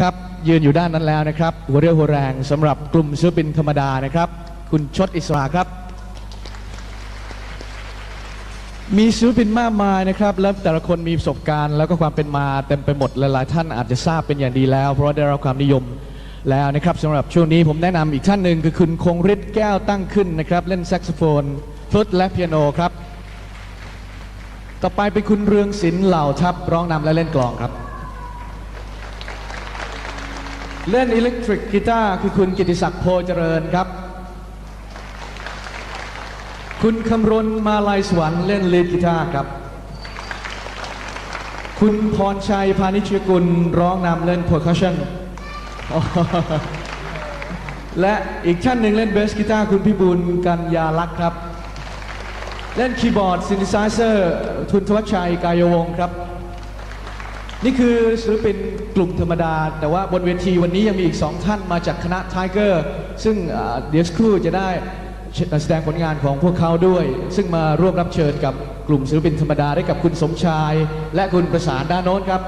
ครับยืนอยู่ด้านนั้นแล้วนะครับหัวเรี่ยวหัวแรงสำหรับกลุ่มศิลปินธรรมดานะครับ คุณชดอิสระครับ มีศิลปินมากมายนะครับ แล้วแต่ละคนมีประสบการณ์แล้วก็ความเป็นมาเต็มไปหมดหลายๆท่านอาจจะทราบเป็นอย่างดีแล้ว เพราะได้รับความนิยมแล้วนะครับสำหรับช่วงนี้ผมแนะนำอีกท่านหนึ่งคือคุณคงฤทธิ์แก้วตั้งขึ้นนะครับ เล่นแซกโซโฟนฟลุตและเปียโนครับ ต่อไปเป็นคุณเรืองศิลป์เหล่าทัพร้องนำและเล่นกลองครับ เล่นอิเล็กทริกกีตาร์คือคุณกิติศักดิ์โพเจริญครับ คุณคำรณมาลายสวรรค์เล่นลีดกีตาร์ครับ คุณพรชัยพานิชยกุลร้องนำเล่น percussion อ๋อและอีกท่านหนึ่งเล่นเบสกีตาร์คุณพิบูลกัญญาลักษ์ครับ เล่นคีย์บอร์ดซินิไซเซอร์ทุนทวัชชัยกายวงศ์ครับ นี่คือศิลปินกลุ่มธรรมดา แต่ว่าบนเวทีวันนี้ยังมีอีกสองท่านมาจากคณะไทเกอร์ซึ่งเดี๋ยวสักครู่จะได้แสดงผลงานของพวกเขาด้วย ซึ่งมาร่วมรับเชิญกับกลุ่มศิลปินธรรมดาได้กับคุณสมชาย และคุณประสานด้านโน้นครับ